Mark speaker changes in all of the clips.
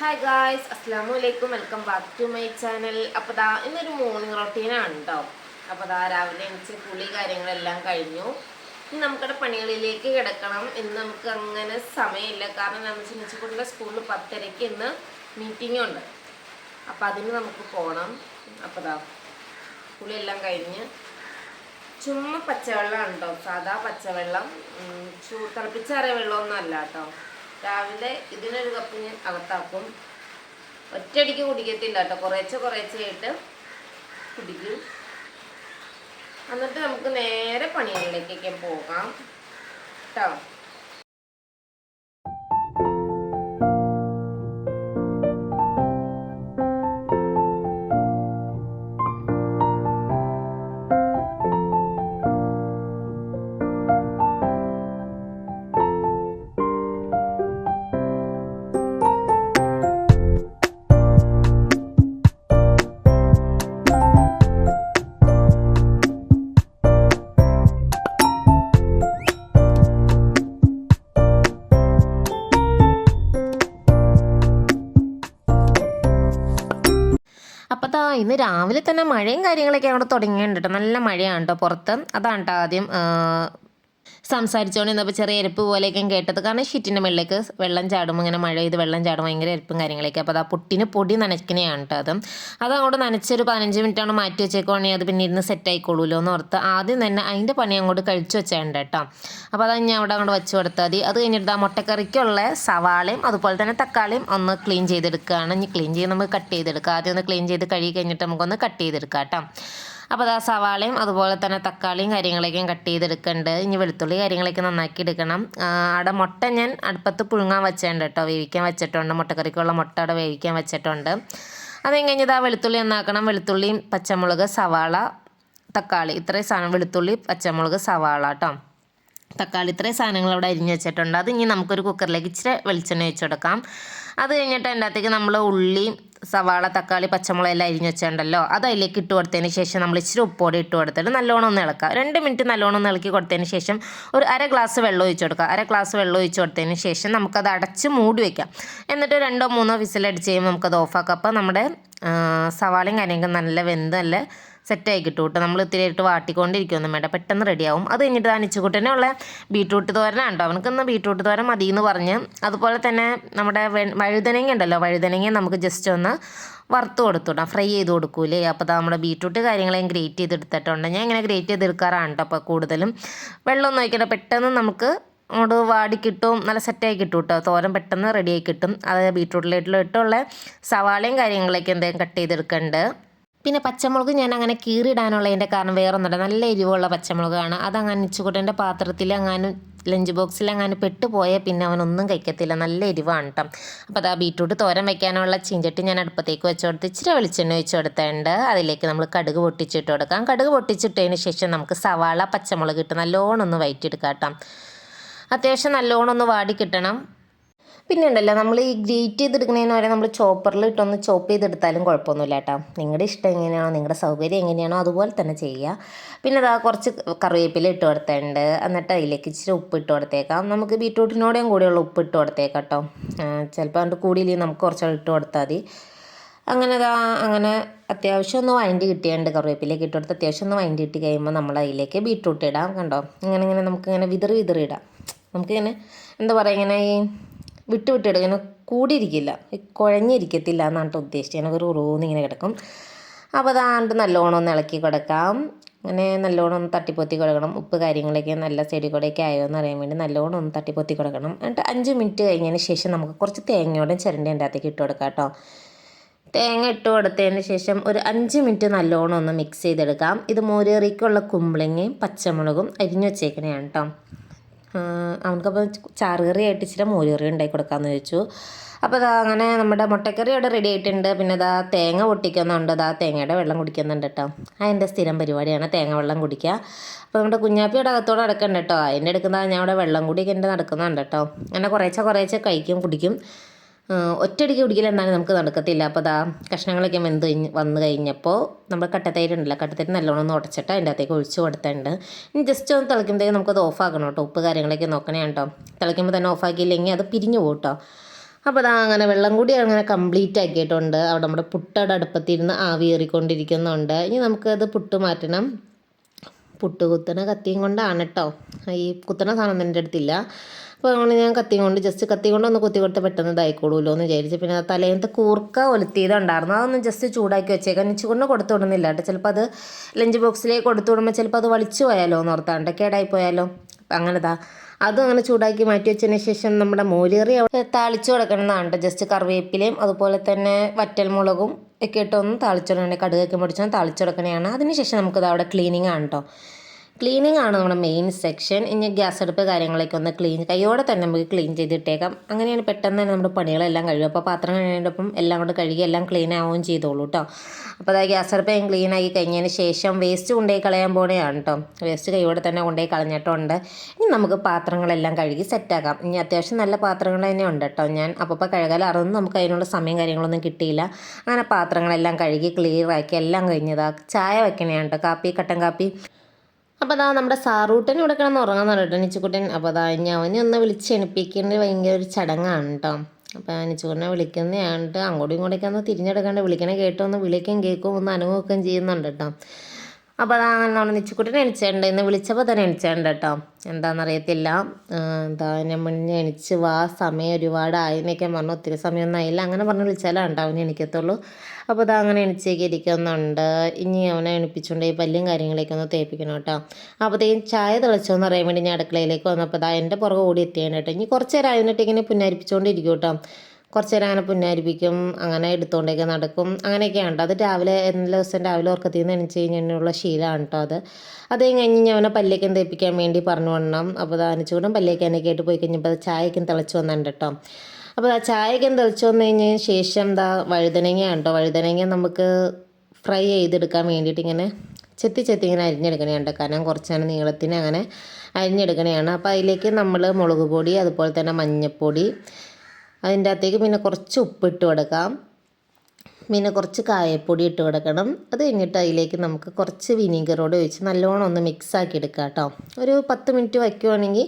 Speaker 1: Guys അസ്സാം വലൈക്കും welcome back to my channel അപ്പോൾ ദാ ഇന്നൊരു മോർണിംഗ് റൊട്ടീനാണ് കേട്ടോ അപ്പോൾ ദാ രാവിലെ എണിച്ച് പുളി കാര്യങ്ങളെല്ലാം കഴിഞ്ഞു. ഇനി നമുക്കവിടെ പണികളിലേക്ക് കിടക്കണം. ഇന്ന് നമുക്ക് അങ്ങനെ സമയമില്ല. കാരണം നമ്മൾ ചിന്നിച്ചുകൊണ്ടുള്ള സ്കൂളിൽ പത്തരയ്ക്ക് ഇന്ന് മീറ്റിംഗ് ഉണ്ട്. അപ്പോൾ അതിന് നമുക്ക് പോകണം അപ്പോൾ ദാ പുളിയെല്ലാം കഴിഞ്ഞ് ചുമ്മാ പച്ചവെള്ളമാണ് കേട്ടോ സാധാ പച്ചവെള്ളം. ചൂ തിളപ്പിച്ചാറിയ വെള്ളമൊന്നും അല്ല കേട്ടോ രാവിലെ ഇതിനൊരു കപ്പ് ഞാൻ അകത്താക്കും. ഒറ്റയടിക്ക് കുടിക്കത്തില്ല കേട്ടോ. കുറേശ്ശെ കുറേച്ചായിട്ട് കുടിക്കും. എന്നിട്ട് നമുക്ക് നേരെ പണികളിലേക്കൊക്കെ പോകാം. കേട്ടോ. അപ്പോൾ ഇന്ന് രാവിലെ തന്നെ മഴയും കാര്യങ്ങളൊക്കെ അവിടെ തുടങ്ങിയിട്ടുണ്ട് നല്ല മഴയാണ് കേട്ടോ പുറത്ത്. അതാണ് കേട്ടോ ആദ്യം സംസാരിച്ചുകൊണ്ട് ഇന്നപ്പോൾ ചെറിയ എരിപ്പ് പോലെയൊക്കെ കേട്ടത്. കാരണം ഷീറ്റിന്റെ മുകളിലേക്ക് വെള്ളം ചാടുമ്പോൾ ഇങ്ങനെ മഴ ചെയ്ത് വെള്ളം ചാടും ഭയങ്കര എരിപ്പും കാര്യങ്ങളൊക്കെ. അപ്പോൾ അത് ആ പുട്ടിന് പൊടി നനയ്ക്കണയാണ് കേട്ടോ അത്. അത് അങ്ങോട്ട് നനച്ചൊരു പതിനഞ്ച് മിനിറ്റാണ് മാറ്റി വെച്ചേക്കുവാണെങ്കിൽ അത് പിന്നെ ഇരുന്ന് സെറ്റ് ആയിക്കോളൂല്ലോ എന്ന് ഓർത്ത് ആദ്യം തന്നെ അതിന്റെ പണി അങ്ങോട്ട് കഴിച്ചു വെച്ചേണ്ട കേട്ടോ അപ്പോൾ അത് ഞാൻ അവിടെ അങ്ങോട്ട് വെച്ച് കൊടുത്താൽ മതി. അത് കഴിഞ്ഞിട്ട് ആ മുട്ടക്കറിക്കുള്ള സവാളയും അതുപോലെ തന്നെ തക്കാളിയും ഒന്ന് ക്ലീൻ ചെയ്തെടുക്കുകയാണ് ഇനി ക്ലീൻ ചെയ്ത് നമുക്ക് കട്ട് ചെയ്തെടുക്കുക ആദ്യം ഒന്ന് ക്ലീൻ ചെയ്ത് കഴുകി കഴിഞ്ഞിട്ട് നമുക്കൊന്ന് കട്ട് ചെയ്തെടുക്കാം കേട്ടോ അപ്പോൾ ആ സവാളയും അതുപോലെ തന്നെ തക്കാളിയും കാര്യങ്ങളൊക്കെയും കട്ട് ചെയ്തെടുക്കേണ്ടത് ഇനി വെളുത്തുള്ളി കാര്യങ്ങളൊക്കെ നന്നാക്കി എടുക്കണം. അവിടെ മുട്ട ഞാൻ അടുപ്പത്ത് പുഴുങ്ങാൻ വെച്ചിട്ടുണ്ട് കേട്ടോ. വേവിക്കാൻ വെച്ചിട്ടുണ്ട്. മുട്ടക്കറിക്കുള്ള മുട്ട അവിടെ വേവിക്കാൻ വെച്ചിട്ടുണ്ട്. അത് കഴിഞ്ഞത് ആ വെളുത്തുള്ളി നന്നാക്കണം. വെളുത്തുള്ളിയും പച്ചമുളക് സവാള തക്കാളി. ഇത്രയും സാധനം വെളുത്തുള്ളി പച്ചമുളക് സവാള കേട്ടോ. തക്കാളി ഇത്രയും സാധനങ്ങൾ അവിടെ അരിഞ്ഞ് വെച്ചിട്ടുണ്ട്. അത് ഇനി നമുക്കൊരു കുക്കറിലേക്ക് ഇച്ചിരി വെളിച്ചെണ്ണ വെച്ച് കൊടുക്കാം. അത് കഴിഞ്ഞിട്ട് അതിന്റെ അകത്തേക്ക് നമ്മൾ ഉള്ളി സവാള തക്കാളി പച്ചമുളക് എല്ലാം അരിഞ്ഞ് വെച്ചിട്ടുണ്ടല്ലോ അത് അതിലേക്ക് ഇട്ട് കൊടുത്തതിന് ശേഷം നമ്മൾ ഇച്ചിരി ഉപ്പോടെ ഇട്ട് കൊടുത്തിട്ട് നല്ലോണം ഒന്ന് ഇളക്കുക. രണ്ട് മിനിറ്റ് നല്ലോണം ഒന്ന് ഇളക്കി കൊടുത്തതിന് ശേഷം ഒരു അര ഗ്ലാസ് വെള്ളം ഒഴിച്ച് കൊടുക്കുക. അര ഗ്ലാസ് വെള്ളം ഒഴിച്ച് കൊടുത്തതിന് ശേഷം നമുക്കത് അടച്ച് മൂടി വയ്ക്കാം എന്നിട്ട് രണ്ടോ മൂന്നോ വിസിലടിച്ച് കഴിയുമ്പോൾ നമുക്കത് ഓഫാക്കാം അപ്പോൾ നമ്മുടെ സവാളയും കാര്യങ്ങളൊക്കെ നല്ല വെന്ത് നല്ല സെറ്റായി കിട്ടും. കേട്ടോ നമ്മൾ ഇത്തിരി ഇട്ട് വാട്ടിക്കൊണ്ടിരിക്കുകയൊന്നും വേണ്ട പെട്ടെന്ന് റെഡിയാവും. അത് കഴിഞ്ഞിട്ട് ആ നിച്ചുകുട്ടനെ ഉള്ള ബീട്രൂട്ട് തോരനാണ് കേട്ടോ. അവനക്കൊന്ന് ബീട്രൂട്ട് തോരൻ മതി എന്ന് പറഞ്ഞ് അതുപോലെ തന്നെ നമ്മുടെ വഴുതനങ്ങ ഉണ്ടല്ലോ. വഴുതനങ്ങ നമുക്ക് ജസ്റ്റ് ഒന്ന് വറുത്ത് കൊടുത്തുടാം ഫ്രൈ ചെയ്ത് കൊടുക്കൂലേ അപ്പോൾ നമ്മുടെ ബീട്രൂട്ട് കാര്യങ്ങളെയും ഗ്രേറ്റ് ചെയ്തെടുത്തിട്ടുണ്ട്. ഞാൻ ഇങ്ങനെ ഗ്രേറ്റ് ചെയ്തെടുക്കാറാണ് കേട്ടോ അപ്പോൾ കൂടുതലും. വെള്ളമൊന്നും ഒഴിക്കണ്ട. പെട്ടെന്ന് നമുക്ക് അങ്ങോട്ട് വാടി കിട്ടും. നല്ല സെറ്റായി കിട്ടും കേട്ടോ. തോരൻ പെട്ടെന്ന് റെഡിയായി കിട്ടും. അതായത് ബീട്രൂട്ടിലായിട്ടുള്ള ഇട്ടുള്ള സവാളയും കാര്യങ്ങളൊക്കെ എന്തെങ്കിലും കട്ട് ചെയ്തെടുക്കുന്നുണ്ട് പിന്നെ പച്ചമുളക് ഞാൻ അങ്ങനെ കീറിയിടാനുള്ളതിന്റെ കാരണം വേറൊന്നുമില്ല. നല്ല എരിവുള്ള പച്ചമുളകാണ്. അതങ്ങനെ ഇച്ചുകൂട്ടന്റെ പാത്രത്തിൽ അങ്ങനെ ലഞ്ച് ബോക്സിൽ അങ്ങനെ പെട്ടുപോയാൽ പിന്നെ അവനൊന്നും കഴിക്കത്തില്ല. നല്ല എരിവാണ് കേട്ടോ അപ്പോൾ അതാ ബീട്രൂട്ട് തോരൻ വെക്കാനുള്ള ചീഞ്ചട്ടി ഞാൻ അടുപ്പത്തേക്ക് വെച്ച് കൊടുത്ത് ഇച്ചിരി വെളിച്ചെണ്ണ ഒഴിച്ച് കൊടുത്തിട്ടുണ്ട്. അതിലേക്ക് നമ്മൾ കടുക് പൊട്ടിച്ചിട്ട് കൊടുക്കാം. കടുക് പൊട്ടിച്ചിട്ടതിന് ശേഷം നമുക്ക് സവാള പച്ചമുളക് ഇട്ട് നല്ലോണം ഒന്ന് വയറ്റിയെടുക്കാം കേട്ടോ അത്യാവശ്യം നല്ലോണം ഒന്ന് വാടി കിട്ടണം. പിന്നെ ഉണ്ടല്ലോ നമ്മൾ ഈ ഗ്രേറ്റ് ചെയ്തെടുക്കുന്നതിന് വരെ നമ്മൾ ചോപ്പറിൽ ഇട്ടൊന്ന് ചോപ്പ് ചെയ്തെടുത്താലും കുഴപ്പമൊന്നുമില്ല കേട്ടോ നിങ്ങളുടെ ഇഷ്ടം എങ്ങനെയാണോ നിങ്ങളുടെ സൗകര്യം എങ്ങനെയാണോ അതുപോലെ തന്നെ ചെയ്യുക പിന്നെ അതാ കുറച്ച് കറിവേപ്പില ഇട്ട് കൊടുത്തേണ്ട എന്നിട്ട് അതിലേക്ക് ഇച്ചിരി ഉപ്പ് ഇട്ട് കൊടുത്തേക്കാം. നമുക്ക് ബീട്രൂട്ടിനോടെയും കൂടെയുള്ള ഉപ്പ് ഇട്ട് കൊടുത്തേക്കാം കേട്ടോ ചിലപ്പോൾ അതിന്റെ കൂടിയിൽ നമുക്ക് കുറച്ചുകൂടെ ഇട്ട് കൊടുത്താൽ മതി. അങ്ങനെ അതാ അങ്ങനെ അത്യാവശ്യം ഒന്ന് വഴണ്ടി കിട്ടിയുണ്ട് കറിവേപ്പിലേക്ക് ഇട്ട് കൊടുത്ത് അത്യാവശ്യം ഒന്ന് വഴണ്ടി കിട്ടി കഴിയുമ്പോൾ നമ്മൾ അതിലേക്ക് ബീട്രൂട്ട് ഇടാം കണ്ടോ? ഇങ്ങനെ ഇങ്ങനെ നമുക്കിങ്ങനെ വിതറി വിതറി ഇടാം. നമുക്കിങ്ങനെ എന്താ പറയുക ഇങ്ങനെ ഈ വിട്ട് വിട്ടിടും ഇങ്ങനെ കൂടിയിരിക്കില്ല. കുഴഞ്ഞിരിക്കത്തില്ല എന്നാണ് ട്ടോ ഉദ്ദേശിച്ചത്. ഇങ്ങനെ ഒരു ഉറൂന്ന് ഇങ്ങനെ കിടക്കും. അപ്പോൾ അതാണ്ട് നല്ലോണം ഒന്ന് ഇളക്കി കൊടുക്കാം. അങ്ങനെ നല്ലോണം ഒന്ന് തട്ടിപ്പൊത്തി കൊടുക്കണം. ഉപ്പ് കാര്യങ്ങളൊക്കെ നല്ല സൈഡിൽ കൂടെയൊക്കെ ആയോ എന്ന് അറിയാൻ വേണ്ടി നല്ലോണം ഒന്ന് തട്ടിപ്പൊത്തി കൊടുക്കണം. എന്നിട്ട് അഞ്ച് മിനിറ്റ് കഴിഞ്ഞതിന് ശേഷം നമുക്ക് കുറച്ച് തേങ്ങയോടെ ചിരണ്ടി അതിന്റെ അകത്തേക്ക് ഇട്ട് കൊടുക്കാം കേട്ടോ. തേങ്ങ ഇട്ട് കൊടുത്തതിന് ശേഷം ഒരു അഞ്ച് മിനിറ്റ് നല്ലോണം ഒന്ന് മിക്സ് ചെയ്തെടുക്കാം. ഇത് മോരേറിക്കുള്ള കുമ്പളങ്ങയും പച്ചമുളകും അരിഞ്ഞു വച്ചേക്കണേ കേട്ടോ. അവനക്കപ്പോൾ ചാറുകറി ആയിട്ട് ഇച്ചിരി മോരുകറി ഉണ്ടാക്കി കൊടുക്കാമെന്ന് ചോദിച്ചു അപ്പോൾ അതാ അങ്ങനെ നമ്മുടെ മുട്ടക്കറി അവിടെ റെഡി ആയിട്ടുണ്ട്. പിന്നെ അതാ തേങ്ങ പൊട്ടിക്കുന്നുണ്ട്. അതാ തേങ്ങയുടെ വെള്ളം കുടിക്കുന്നുണ്ട് കേട്ടോ. അതിന്റെ സ്ഥിരം പരിപാടിയാണ്. തേങ്ങ വെള്ളം കുടിക്കുക. അപ്പോൾ നമ്മുടെ കുഞ്ഞാപ്പിയുടെ അകത്തോടെ നടക്കണ്ട കേട്ടോ. അതിന്റെ എടുക്കുന്ന ഞാൻ അവിടെ വെള്ളം കൂടി എന്റെ നടക്കുന്നുണ്ട് കേട്ടോ. അങ്ങനെ കുറേശ്ശെ കുറേശ്ശെ കഴിക്കും കുടിക്കും. ഒറ്റയടിക്ക് കുടിക്കൽ എന്നാലും നമുക്ക് നടക്കത്തില്ല. അപ്പോൾ അതാ കഷ്ണങ്ങളൊക്കെ വെന്ത് കഴിഞ്ഞ് വന്ന് കഴിഞ്ഞപ്പോൾ നമ്മൾ കട്ടത്തൈര് ഉണ്ടല്ലോ കട്ടത്തൈര് നല്ലോണം ഒന്ന് ഉടച്ചിട്ട് അതിന്റെ അകത്തേക്ക് ഒഴിച്ച് കൊടുത്തിട്ടുണ്ട്. ഇനി ജസ്റ്റ് ഒന്ന് തിളയ്ക്കുമ്പോഴത്തേക്ക് നമുക്കത് ഓഫാക്കണം കേട്ടോ. ഉപ്പ് കാര്യങ്ങളൊക്കെ നോക്കണേ കേട്ടോ തിളയ്ക്കുമ്പോൾ തന്നെ ഓഫാക്കിയില്ലെങ്കിൽ അത് പിരിഞ്ഞു പോകും കേട്ടോ. അപ്പോൾ അതാ അങ്ങനെ വെള്ളം കൂടി അങ്ങനെ കംപ്ലീറ്റ് ആക്കിയിട്ടുണ്ട്. അവിടെ നമ്മുടെ പുട്ടയുടെ അടുപ്പത്തിരുന്ന് ആവിയേറിക്കൊണ്ടിരിക്കുന്നുണ്ട് ഇനി നമുക്കത് പുട്ട് മാറ്റണം. പുട്ട് കുത്തണ കത്തിയും കൊണ്ടാണ് കേട്ടോ. ഈ കുത്തണ സാധനം എന്റെ അടുത്തില്ല. അപ്പോൾ അങ്ങനെ ഞാൻ കത്തി കൊണ്ട് ജസ്റ്റ് കത്തി കൊണ്ട് ഒന്ന് കുത്തി കൊടുത്ത് പെട്ടെന്ന് ഇതായിക്കോളൂല്ലോ എന്ന് വിചാരിച്ച്. പിന്നെ തലേന്നത്തെ കൂർക്ക ഒലുത്തിയതുണ്ടായിരുന്നു. അതൊന്ന് ജസ്റ്റ് ചൂടാക്കി വെച്ചേക്കാം. കൊണ്ട് കൊടുത്തു വിടുന്നില്ല കേട്ടോ. ചിലപ്പോൾ അത് ലഞ്ച് ബോക്സിലേക്ക് കൊടുത്തു വിടുമ്പോൾ ചിലപ്പോൾ അത് വലിച്ചു പോയാലോ എന്ന് ഓർത്താണ്ട്. കേടായി പോയാലോ അങ്ങനെതാ അതും അങ്ങനെ ചൂടാക്കി മാറ്റി വെച്ചതിന് ശേഷം നമ്മുടെ മോലേറി അവിടെ താളിച്ചു കൊടുക്കണമെന്നാണ് ജസ്റ്റ് കറിവേപ്പിലയും അതുപോലെ തന്നെ വറ്റൽമുളകും ഒക്കെ ഇട്ടൊന്ന് താളിച്ചു താളിച്ചിടണേ കടുകൊക്കെ പൊടിച്ചൊന്ന് താളിച്ചെടുക്കണതാണ് അതിന് ശേഷം നമുക്കത് അവിടെ ക്ലീനിങ് ആണ് കേട്ടോ. ക്ലീനിങ് ആണ് നമ്മുടെ മെയിൻ സെക്ഷൻ ഇനി ഗ്യാസ് അടുപ്പ് കാര്യങ്ങളൊക്കെ ഒന്ന് ക്ലീൻ കൈയോടെ തന്നെ നമുക്ക് ക്ലീൻ ചെയ്തിട്ടേക്കാം. അങ്ങനെയാണ് പെട്ടെന്ന് തന്നെ നമ്മുടെ പണികളെല്ലാം കഴിയും. അപ്പോൾ പാത്രം കഴിയുന്നതിനൊപ്പം എല്ലാം കൊണ്ട് കഴുകി എല്ലാം ക്ലീൻ ആവുകയും ചെയ്തോളൂ കേട്ടോ അപ്പോൾ അതായത് ഗ്യാസ് അടുപ്പ് ഞാൻ ക്ലീൻ ആക്കി കഴിഞ്ഞതിന് ശേഷം വേസ്റ്റ് കൊണ്ടുപോയി കളയാൻ പോണെയാണ് കേട്ടോ വേസ്റ്റ് കൈയോടെ തന്നെ കൊണ്ടുപോയി കളഞ്ഞിട്ടുണ്ട്. ഇനി നമുക്ക് പാത്രങ്ങളെല്ലാം കഴുകി സെറ്റാക്കാം ഇനി അത്യാവശ്യം നല്ല പാത്രങ്ങൾ തന്നെ ഉണ്ട് കേട്ടോ ഞാൻ അപ്പോൾ കഴുകലാറൊന്നും നമുക്ക് അതിനുള്ള സമയം കാര്യങ്ങളൊന്നും കിട്ടിയില്ല. അങ്ങനെ പാത്രങ്ങളെല്ലാം കഴുകി ക്ലിയർ ആക്കി എല്ലാം കഴിഞ്ഞതാ ചായ വെക്കണേ കേട്ടോ കാപ്പി കട്ടൻ കാപ്പി അപ്പോൾ അതാ നമ്മുടെ സാറൂട്ടൻ ഇവിടെ കിടന്ന് ഉറങ്ങാൻ കേട്ടോ നിച്ചുക്കുട്ടൻ അപ്പോൾ അതാ ഇനി അവനെ ഒന്ന് വിളിച്ച് എണിപ്പിക്കേണ്ടത് ഭയങ്കര ഒരു ചടങ്ങാണ് കേട്ടോ അപ്പോൾ നിച്ചുക്കുട്ടനെ വിളിക്കുന്നതാണ് കേട്ടോ അങ്ങോട്ടും ഇങ്ങോട്ടേക്ക് ഒന്ന് തിരിഞ്ഞെടുക്കാണ്ട് വിളിക്കണേ കേട്ടോ ഒന്ന് വിളിക്കുകയും കേൾക്കും ഒന്ന് അനുഭവിക്കുകയും ചെയ്യുന്നുണ്ട് കേട്ടോ അപ്പോൾ അതാ നല്ലോണം നിച്ചുക്കുട്ടനെ എണിച്ചിട്ടുണ്ട് ഇന്ന് വിളിച്ചപ്പോൾ തന്നെ എണിച്ചേണ്ട കേട്ടോ എന്താണെന്നറിയത്തില്ല എന്താ ഞാൻ മുന്നേ എണിച്ച് വാ സമയം ഒരുപാടായി എന്നൊക്കെ പറഞ്ഞു. ഒത്തിരി സമയമൊന്നും ആയില്ല. അങ്ങനെ പറഞ്ഞ് വിളിച്ചാലാണ് അവനെ എണിക്കത്തുള്ളൂ. അപ്പോൾ അതാ അങ്ങനെ എണിച്ചേക്ക് ഇരിക്കുന്നുണ്ട് ഇനി അവനെ എണിപ്പിച്ചുകൊണ്ട് ഈ പല്ലും കാര്യങ്ങളൊക്കെ ഒന്ന് തേപ്പിക്കണം കേട്ടോ അപ്പോഴത്തേക്കും ചായ തിളച്ചോന്ന് അറിയാൻ വേണ്ടി ഞാൻ അടുക്കളയിലേക്ക് വന്നപ്പോൾ അതാ എന്റെ പുറകെ ഓടി എത്തിയാണ് കേട്ടോ ഇനി കുറച്ച് നേരം അതിനിട്ട് ഇങ്ങനെ പുന്നരിപ്പിച്ചുകൊണ്ടിരിക്കും കേട്ടോ കുറച്ച് നേരം അങ്ങനെ പുന്നാരിപ്പിക്കും അങ്ങനെ എടുത്തുകൊണ്ടേക്ക് നടക്കും. അങ്ങനെയൊക്കെയാണ് കേട്ടോ അത് രാവിലെ എല്ലാ ദിവസം രാവിലെ ഉറക്കത്തിൽ നിന്ന് എണിച്ച് കഴിഞ്ഞുള്ള ശീലമാണ് കേട്ടോ അത്. അത് കഴിഞ്ഞ് ഞാൻ അവനെ പല്ലേക്കും തേപ്പിക്കാൻ വേണ്ടി പറഞ്ഞു വണ്ണം അപ്പോൾ അനച്ചുകൂടും പല്ലേക്കാനൊക്കെ ആയിട്ട് പോയി കഴിഞ്ഞപ്പോൾ അത് ചായക്കും തിളച്ച് വന്നിട്ടുണ്ട് കേട്ടോ അപ്പോൾ ആ ചായക്കും തിളച്ച് വന്നു കഴിഞ്ഞതിന് ശേഷം എന്താ വഴുതനങ്ങയാണ് കേട്ടോ വഴുതനങ്ങ നമുക്ക് ഫ്രൈ ചെയ്തെടുക്കാൻ വേണ്ടിയിട്ട് ഇങ്ങനെ ചെത്തി ചെത്തി ഇങ്ങനെ അരിഞ്ഞെടുക്കണേണ്ട കാരണം കുറച്ചാണ് നീളത്തിന് അങ്ങനെ അരിഞ്ഞെടുക്കണതാണ് അപ്പോൾ അതിലേക്ക് നമ്മൾ മുളക് പൊടി അതുപോലെ തന്നെ മഞ്ഞൾപ്പൊടി അതിന്റെ അകത്തേക്ക് പിന്നെ കുറച്ച് ഉപ്പിട്ട് കൊടുക്കാം. പിന്നെ കുറച്ച് കായപ്പൊടി ഇട്ട് കൊടുക്കണം. അത് കഴിഞ്ഞിട്ട് അതിലേക്ക് നമുക്ക് കുറച്ച് വിനീഗറോട് ഒഴിച്ച് നല്ലോണം ഒന്ന് മിക്സ് ആക്കി എടുക്കുക കേട്ടോ. ഒരു പത്ത് മിനിറ്റ് വയ്ക്കുവാണെങ്കിൽ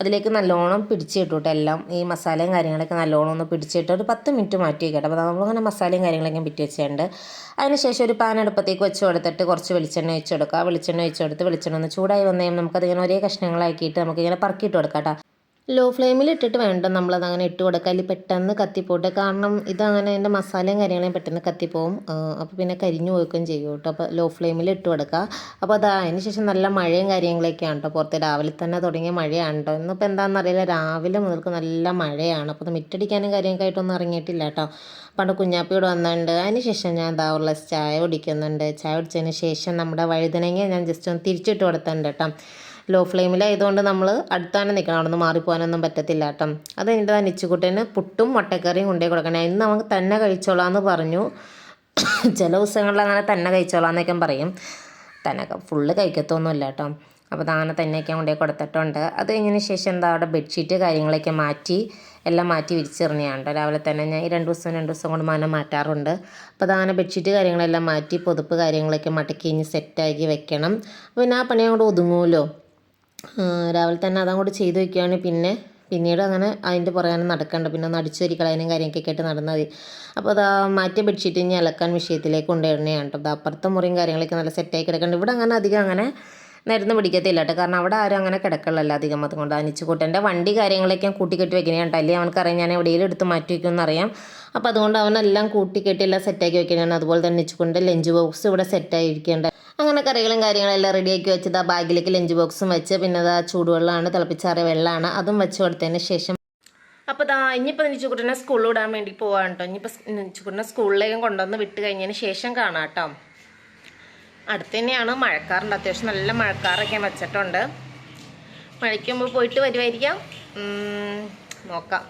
Speaker 1: അതിലേക്ക് നല്ലോണം പിടിച്ചിട്ടോട്ടെ എല്ലാം. ഈ മസാലയും കാര്യങ്ങളൊക്കെ നല്ലോണം ഒന്ന് പിടിച്ചിട്ട് ഒരു പത്ത് മിനിറ്റ് മാറ്റി വയ്ക്കട്ടെ അപ്പോൾ നമ്മളിങ്ങനെ മസാലയും കാര്യങ്ങളൊക്കെ പിറ്റി വെച്ചിട്ടുണ്ട്. അതിനുശേഷം ഒരു പാൻ അടുപ്പത്തേക്ക് വെച്ച് കൊടുത്തിട്ട് കുറച്ച് വെളിച്ചെണ്ണ ഒഴിച്ച് കൊടുക്കുക വെളിച്ചെണ്ണ ഒഴിച്ച് കൊടുത്ത് വെളിച്ചെണ്ണ ഒന്ന് ചൂടായി വന്നു കഴിയുമ്പോൾ നമുക്കതിങ്ങനെ ഒരേ കഷ്ണങ്ങളാക്കിയിട്ട് നമുക്കിങ്ങനെ പറക്കിയിട്ട് കൊടുക്കാം കേട്ടോ. ലോ ഫ്ലെയിമിൽ ഇട്ടിട്ട് വേണ്ട. നമ്മളത് അങ്ങനെ ഇട്ട് കൊടുക്കുക. അതിൽ പെട്ടെന്ന് കത്തിപ്പോട്ടെ. കാരണം ഇതങ്ങനെ അതിന്റെ മസാലയും കാര്യങ്ങളും പെട്ടെന്ന് കത്തിപ്പോവും. അപ്പോൾ പിന്നെ കരിഞ്ഞു പോയിക്കുകയും ചെയ്യും കേട്ടോ. അപ്പോൾ ലോ ഫ്ലെയിമിൽ ഇട്ട് കൊടുക്കുക. അപ്പോൾ അത് അതിന് ശേഷം നല്ല മഴയും കാര്യങ്ങളൊക്കെയാണ് കേട്ടോ പുറത്ത്. രാവിലെ തന്നെ തുടങ്ങിയ മഴയാണ് കേട്ടോ. ഇന്നിപ്പോൾ എന്താണെന്നറിയില്ല രാവിലെ മുതൽക്ക് നല്ല മഴയാണ്. അപ്പോൾ അത് മിറ്റടിക്കാനും കാര്യമൊക്കെ ആയിട്ടൊന്നും ഇറങ്ങിയിട്ടില്ല കേട്ടോ. പണ്ട് കുഞ്ഞാപ്പിയോട് വന്നിട്ടുണ്ട്. അതിന് ശേഷം ഞാൻ എന്താ ഉള്ള ചായ കുടിക്കുന്നുണ്ട്. ചായ കുടിച്ചതിന് ശേഷം നമ്മുടെ വഴുതനങ്ങ ഞാൻ ജസ്റ്റ് ഒന്ന് തിരിച്ചിട്ട് കൊടുത്തിട്ടുണ്ട് കേട്ടോ. ലോ ഫ്ലെയിമിലായതുകൊണ്ട് നമ്മൾ അടുത്താണ് നിൽക്കണം അവിടെ നിന്ന് മാറിപ്പോകാനൊന്നും പറ്റത്തില്ല കേട്ടോ. അത് കഴിഞ്ഞിട്ട് നിച്ചുകുട്ടന് പുട്ടും മുട്ടക്കറിയും കൊണ്ടേ കൊടുക്കണേ. ഇന്ന് നമുക്ക് തന്നെ കഴിച്ചോളാം എന്ന് പറഞ്ഞു. ചില ദിവസങ്ങളിൽ അങ്ങനെ തന്നെ കഴിച്ചോളാം എന്നൊക്കെ പറയും. തന്നെ ഫുള്ള് കഴിക്കത്തൊന്നുമില്ല കേട്ടോ. അപ്പോൾ അങ്ങനെ തന്നെയൊക്കെ കൊണ്ടേ കൊടുത്തിട്ടുണ്ട്. അത് കഴിഞ്ഞതിന് ശേഷം എന്താ അവിടെ ബെഡ്ഷീറ്റ് കാര്യങ്ങളൊക്കെ മാറ്റി എല്ലാം മാറ്റി വിരിച്ചെറിഞ്ഞാണ് രാവിലെ തന്നെ ഞാൻ ഈ രണ്ട് ദിവസം രണ്ട് ദിവസം കൊണ്ട് മാനം മാറ്റാറുണ്ട്. അപ്പോൾ അതങ്ങനെ ബെഡ്ഷീറ്റ് കാര്യങ്ങളെല്ലാം മാറ്റി പൊതുപ്പ് കാര്യങ്ങളൊക്കെ മടക്കി ഇനി സെറ്റാക്കി വെക്കണം. പിന്നെ ആ പണി അങ്ങോട്ട് ഒതുങ്ങുമല്ലോ. രാവിലെ തന്നെ അതങ്ങോട്ട് ചെയ്ത് വെക്കുകയാണ്. പിന്നെ പിന്നീട് അങ്ങനെ അതിന്റെ പുറകെ നടക്കണ്ട. പിന്നെ ഒന്ന് അടിച്ചു വരി കളയാനും കാര്യമൊക്കെ ആയിട്ട് നടന്നാൽ മതി. അപ്പോൾ അതാ മാറ്റിയ ബെഡ്ഷീറ്റ് ഇനി അലക്കാൻ വിഷയത്തിലേക്ക് കൊണ്ടുവരണേ കേട്ടോ. അപ്പുറത്തെ മുറിയും കാര്യങ്ങളൊക്കെ നല്ല സെറ്റായി കിടക്കുന്നുണ്ട്. ഇവിടെ അങ്ങനെ അധികം അങ്ങനെ നിരന്ന് പിടിക്കത്തില്ല കേട്ടോ കാരണം അവിടെ ആരും അങ്ങനെ കിടക്കലല്ല അധികം. അതുകൊണ്ട് അനിച്ചുകൂട്ടന്റെ വണ്ടി കാര്യങ്ങളൊക്കെ കൂട്ടിക്കെട്ടി വെക്കണേണ് അല്ലെങ്കിൽ അവനക്കറിയാം ഞാൻ എവിടെയെങ്കിലും എടുത്ത് മാറ്റി വയ്ക്കുമെന്നറിയാം അപ്പോൾ അതുകൊണ്ട് അവനെല്ലാം കൂട്ടിക്കെട്ടി എല്ലാം സെറ്റാക്കി വെക്കുന്നതാണ് അതുപോലെ തന്നെ അനിച്ചുകൊണ്ട് ലഞ്ച് ബോക്സ് ഇവിടെ സെറ്റായിരിക്കേണ്ട അങ്ങനെ കറികളും കാര്യങ്ങളെല്ലാം റെഡിയാക്കി വെച്ചത്. ആ ബാഗിലേക്ക് ലഞ്ച് ബോക്സും വെച്ച്. പിന്നെ അത് ചൂടുവെള്ളമാണ് തിളപ്പിച്ചാറിയ വെള്ളമാണ്. അതും വെച്ച് കൊടുത്തതിന് ശേഷം അപ്പോൾ ദാ ഇനിയിപ്പോൾ നിച്ചുകുട്ടനെ സ്കൂളിൽ വിടാൻ വേണ്ടി പോവാണ് കേട്ടോ. ഇനിയിപ്പോൾ നിച്ചുകുട്ടനെ സ്കൂളിലേക്കും കൊണ്ടുവന്ന് വിട്ട് കഴിഞ്ഞതിന് ശേഷം കാണാം കേട്ടോ. അടുത്ത് തന്നെയാണ് മഴക്കാറുണ്ട്. അത്യാവശ്യം നല്ല മഴക്കാറൊക്കെ വെച്ചിട്ടുണ്ട്. മഴയ്ക്ക് മുമ്പ് പോയിട്ട് വരുമായിരിക്കാം നോക്കാം.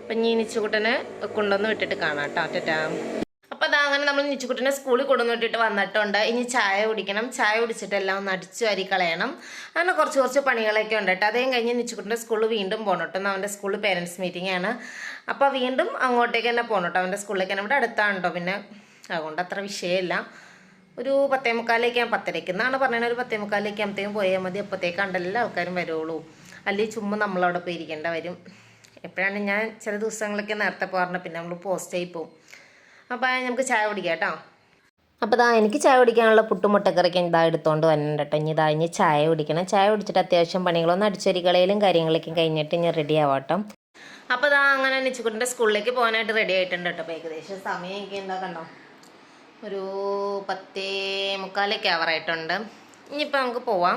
Speaker 1: അപ്പം ഇനി നിച്ചുകുട്ടനെ കൊണ്ടുവന്ന് വിട്ടിട്ട് കാണാം കേട്ടോ ടാറ്റാ അപ്പോൾ അതാ അങ്ങനെ നമ്മൾ നിച്ചുകുട്ടനെ സ്കൂളിൽ കൊണ്ടുവന്ന് വിട്ടിട്ട് വന്നിട്ടുണ്ട്. ഇനി ചായ കുടിക്കണം. ചായ കുടിച്ചിട്ട് എല്ലാം ഒന്ന് അടിച്ചു വരി കളയണം. അങ്ങനെ കുറച്ച് കുറച്ച് പണികളൊക്കെ ഉണ്ട് കേട്ടോ അതേം കഴിഞ്ഞ് നിച്ചുകുട്ടന്റെ സ്കൂളിൽ വീണ്ടും പോകണം കേട്ടോ അവന്റെ സ്കൂളിൽ പേരൻസ് മീറ്റിംഗ് ആണ്. അപ്പോൾ വീണ്ടും അങ്ങോട്ടേക്ക് തന്നെ പോകണം കേട്ടോ അവന്റെ സ്കൂളിലേക്ക് തന്നെ. ഇവിടെ അടുത്താണ് പിന്നെ അതുകൊണ്ട് അത്ര വിഷയമില്ല. ഒരു പത്തേ മുക്കാലേക്ക് പത്തരയ്ക്ക് എന്നാണ് പറഞ്ഞത് ഒരു പത്തേ മുക്കാലേക്ക് ആകുമ്പോഴത്തേക്കും പോയാൽ മതി. അപ്പത്തേക്ക് എല്ലാ ആൾക്കാരും വരുള്ളൂ അല്ലെങ്കിൽ ചുമ്മാ നമ്മളവിടെ പോയി ഇരിക്കേണ്ട വരും. എപ്പോഴാണ് ഞാൻ ചില ദിവസങ്ങളൊക്കെ നേരത്തെ പോകാറുണ്ട്. പിന്നെ നമ്മൾ പോസ്റ്റ് ആയി പോകും അപ്പോൾ നമുക്ക് ചായ കുടിക്കാം കേട്ടോ. അപ്പോൾ ഇതാ എനിക്ക് ചായ കുടിക്കാനുള്ള പുട്ടുമുട്ടക്കറിക്ക് ഇതാ എടുത്തോണ്ട് വന്നിട്ടുണ്ട് കേട്ടോ ഇനി ഇതാ ഇനി ചായ കുടിക്കണം. ചായ കുടിച്ചിട്ട് അത്യാവശ്യം പണികളൊന്നും അടിച്ചൊരികളയിലും കാര്യങ്ങളൊക്കെ കഴിഞ്ഞിട്ട് ഇനി റെഡി ആവാട്ടോ അപ്പോൾ ഇതാ അങ്ങനെ നിച്ചുകുട്ടിന്റെ സ്കൂളിലേക്ക് പോകാനായിട്ട് റെഡി ആയിട്ടുണ്ട് കേട്ടോ അപ്പോൾ ഏകദേശം സമയം എനിക്ക് എന്താ കണ്ടോ? ഒരു പത്തേ മുക്കാലൊക്കെ ആവറായിട്ടുണ്ട്. ഇനിയിപ്പോൾ നമുക്ക് പോവാം.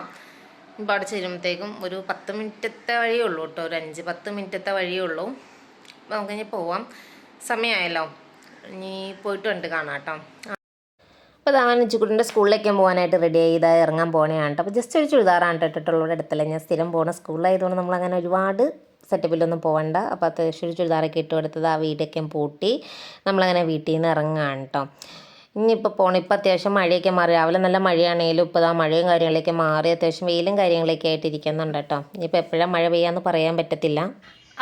Speaker 1: ഇപ്പം അവിടെ ചെല്ലുമ്പോഴത്തേക്കും ഒരു പത്ത് മിനിറ്റത്തെ വഴിയേ ഉള്ളൂ കേട്ടോ. ഒരു അഞ്ച് പത്ത് മിനിറ്റത്തെ വഴിയേ ഉള്ളൂ. നമുക്ക് ഇനി പോവാം. സമയമായല്ലോ. ഇനി പോയിട്ട് കണ്ട് കാണാം കേട്ടോ. അപ്പോൾ താൻ ഉച്ചക്കുട്ടിന്റെ സ്കൂളിലേക്ക് പോകാനായിട്ട് റെഡി ചെയ്ത് ഇറങ്ങാൻ പോകണതാണ് കേട്ടോ. അപ്പോൾ ജസ്റ്റ് ഒരു ചുരിദാറാണ് ഇട്ടിട്ടുള്ളത് അടുത്തല്ല. ഞാൻ സ്ഥിരം പോകുന്ന സ്കൂളിലായതുകൊണ്ട് നമ്മൾ അങ്ങനെ ഒരുപാട് സെറ്റപ്പിലൊന്നും പോകണ്ട അപ്പോൾ അത്യാവശ്യം ഒരു ചുരിദാറൊക്കെ ഇട്ട് കൊടുത്തത് ആ വീടൊക്കെ പൂട്ടി നമ്മളങ്ങനെ വീട്ടിൽ നിന്ന് ഇറങ്ങുകയാണ് കേട്ടോ. ഇനിയിപ്പോൾ പോകണം ഇപ്പോൾ അത്യാവശ്യം മഴയൊക്കെ മാറി. രാവിലെ നല്ല മഴയാണെങ്കിലും ഇപ്പോൾ ആ മഴയും കാര്യങ്ങളൊക്കെ മാറി അത്യാവശ്യം വെയിലും കാര്യങ്ങളൊക്കെ ആയിട്ട് ഇരിക്കുന്നുണ്ട് കേട്ടോ. ഇനിയിപ്പോൾ എപ്പോഴാണ് മഴ പെയ്യാന്ന് പറയാൻ പറ്റത്തില്ല.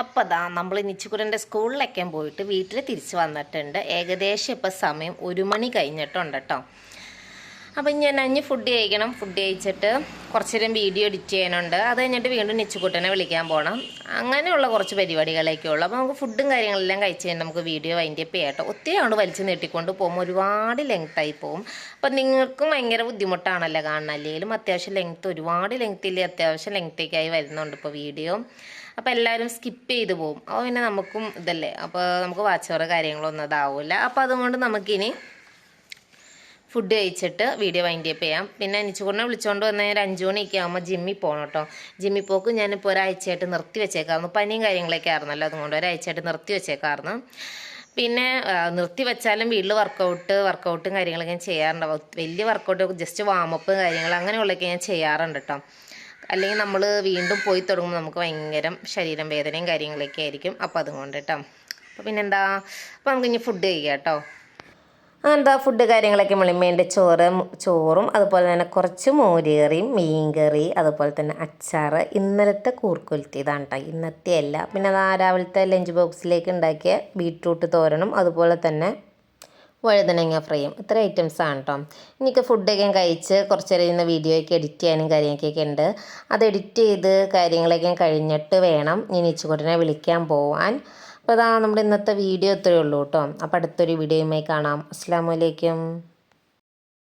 Speaker 1: അപ്പോൾ അതാ നമ്മൾ നിച്ചുകുരന്റെ സ്കൂളിലൊക്കെ പോയിട്ട് വീട്ടിൽ തിരിച്ച് വന്നിട്ടുണ്ട്. ഏകദേശം ഇപ്പോൾ സമയം ഒരു മണി കഴിഞ്ഞിട്ടുണ്ട് കേട്ടോ. അപ്പം ഞാൻ അഞ്ഞ് ഫുഡ് കഴിക്കണം. ഫുഡ് കഴിച്ചിട്ട് കുറച്ച് നേരം വീഡിയോ എഡിറ്റ് ചെയ്യാനുണ്ട്. അത് കഴിഞ്ഞിട്ട് വീണ്ടും നിച്ചുകുട്ടനെ വിളിക്കാൻ പോകണം അങ്ങനെയുള്ള കുറച്ച് പരിപാടികളൊക്കെ ഉള്ളൂ. അപ്പോൾ നമുക്ക് ഫുഡും കാര്യങ്ങളെല്ലാം കഴിച്ച് കഴിഞ്ഞാൽ നമുക്ക് വീഡിയോ അതിന്റെ ചെയ്യാട്ടോ ഒത്തിരി അങ്ങോട്ട് വലിച്ച് നീട്ടിക്കൊണ്ട് പോകുമ്പോൾ ഒരുപാട് ലെങ്ത്തായി പോകും. അപ്പം നിങ്ങൾക്കും ഭയങ്കര ബുദ്ധിമുട്ടാണല്ലോ കാണാൻ അല്ലെങ്കിലും അത്യാവശ്യം ലെങ്ത്ത് ഒരുപാട് ലെങ്ത്തിൽ അത്യാവശ്യം ലെങ്ത്തേക്കായി വരുന്നുണ്ട് ഇപ്പോൾ വീഡിയോ അപ്പോൾ എല്ലാവരും സ്കിപ്പ് ചെയ്ത് പോകും. അപ്പോൾ പിന്നെ നമുക്കും ഇതല്ലേ. അപ്പോൾ നമുക്ക് വാച്ചോറ് കാര്യങ്ങളൊന്നും അതാവില്ല അപ്പോൾ അതുകൊണ്ട് നമുക്കിനി ഫുഡ് കഴിച്ചിട്ട് വീഡിയോ വൈൻഡ് അപ്പ് ചെയ്യാം. പിന്നെ അനിച്ചുകൂടിനെ വിളിച്ചുകൊണ്ട് വന്ന ഒരു അഞ്ചു മണിയൊക്കെ ആകുമ്പോൾ ജിമ്മിൽ പോകണം കേട്ടോ ജിമ്മിൽ പോക്ക് ഞാനിപ്പോൾ ഒരാഴ്ചയായിട്ട് നിർത്തി വെച്ചേക്കായിരുന്നു. പനിയും കാര്യങ്ങളൊക്കെ ആയിരുന്നല്ലോ അതുകൊണ്ട് ഒരാഴ്ചയായിട്ട് നിർത്തി വെച്ചേക്കായിരുന്നു. പിന്നെ നിർത്തി വെച്ചാലും വീട്ടിൽ വർക്കൗട്ട് വർക്കൗട്ടും കാര്യങ്ങളൊക്കെ ഞാൻ ചെയ്യാറുണ്ടാവും. വലിയ വർക്കൗട്ട് ജസ്റ്റ് വാമപ്പ് കാര്യങ്ങൾ അങ്ങനെയുള്ളതൊക്കെ ഞാൻ ചെയ്യാറുണ്ട് കേട്ടോ അല്ലെങ്കിൽ നമ്മൾ വീണ്ടും പോയി തുടങ്ങുമ്പോൾ നമുക്ക് ഭയങ്കര ശരീരം വേദനയും കാര്യങ്ങളൊക്കെ ആയിരിക്കും. അപ്പോൾ അതുകൊണ്ട് കേട്ടോ അപ്പോൾ പിന്നെന്താ? അപ്പോൾ നമുക്ക് ഇനി ഫുഡ് കഴിക്കാം കേട്ടോ എന്താ ഫുഡ് കാര്യങ്ങളൊക്കെ മുളിമേന്റെ ചോറ് ചോറും അതുപോലെ തന്നെ കുറച്ച് മോരുകറിയും മീൻകറി അതുപോലെ തന്നെ അച്ചാർ ഇന്നലത്തെ കൂർക്കുലത്തിയതാണ് കേട്ടോ ഇന്നത്തെ അല്ല. പിന്നെ അതാ രാവിലത്തെ ലഞ്ച് ബോക്സിലേക്ക് ഉണ്ടാക്കിയ ബീട്രൂട്ട് തോരനും അതുപോലെ തന്നെ വഴുതനങ്ങ ഫ്രൈയും. ഇത്ര ഐറ്റംസ് ആണ് കേട്ടോ എനിക്ക് ഫുഡൊക്കെ കഴിച്ച് കുറച്ച് നേരം വീഡിയോ ഒക്കെ എഡിറ്റ് ചെയ്യാനും കാര്യങ്ങളൊക്കെ ഉണ്ട്. അത് എഡിറ്റ് ചെയ്ത് കാര്യങ്ങളൊക്കെ കഴിഞ്ഞിട്ട് വേണം. ഇനി ഇച്ചുകൂട്ടിനെ വിളിക്കാൻ പോവാൻ. അപ്പോൾ അതാണ് നമ്മുടെ ഇന്നത്തെ വീഡിയോ ഇത്രയേ ഉള്ളൂ കേട്ടോ. അപ്പോൾ അടുത്തൊരു വീഡിയോയുമായി കാണാം. അസ്സാം വലൈക്കും